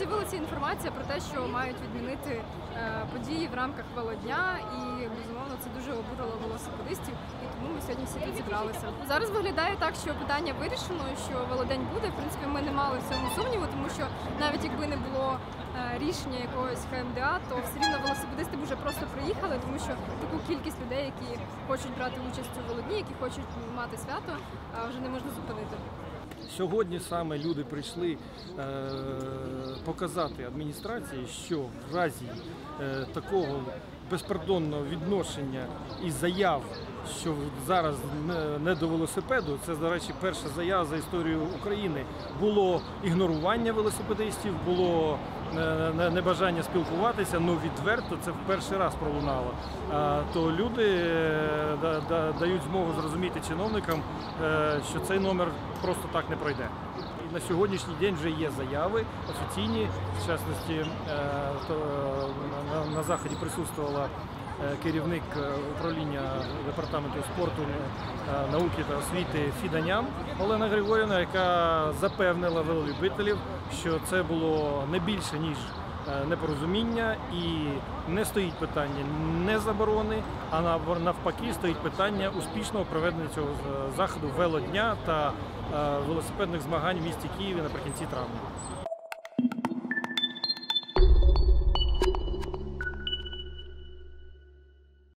з'явилася інформація про те, що мають відмінити е, події в рамках велодня, і безумовно це дуже обурило велосипедистів. І тому ми сьогодні всі тут зібралися. Зараз виглядає так, що питання вирішено, що велодень буде. В принципі, ми не мали в цьому сумніву, тому що навіть якби не було е, рішення якогось КМДА, то все рівно велосипедисти вже просто приїхали, тому що таку кількість людей, які хочуть брати участь у велодні, які хочуть мати свято, а вже не можна зупинити. Сьогодні саме люди прийшли е, показати адміністрації, що в разі е, такого безпардонного відношення і заяв, що зараз не, до велосипеду, це, до речі, перша заява за історію України. Було ігнорування велосипедистів, було е, небажання спілкуватися, ну відверто це в перший раз пролунало. То люди е, да- да- дають змогу зрозуміти чиновникам, е, що цей номер просто так не пройде. На сьогоднішній день вже є заяви офіційні, в частності е, е, на, заході присутствувала е, керівник управління департаменту спорту, науки та освіти Фіданям Олена Григорівна, яка запевнила велолюбителів, що це було не більше ніж непорозуміння і не стоїть питання не заборони, а навпаки стоїть питання успішного проведення цього е, заходу велодня та е, велосипедних змагань в місті Києві наприкінці травня.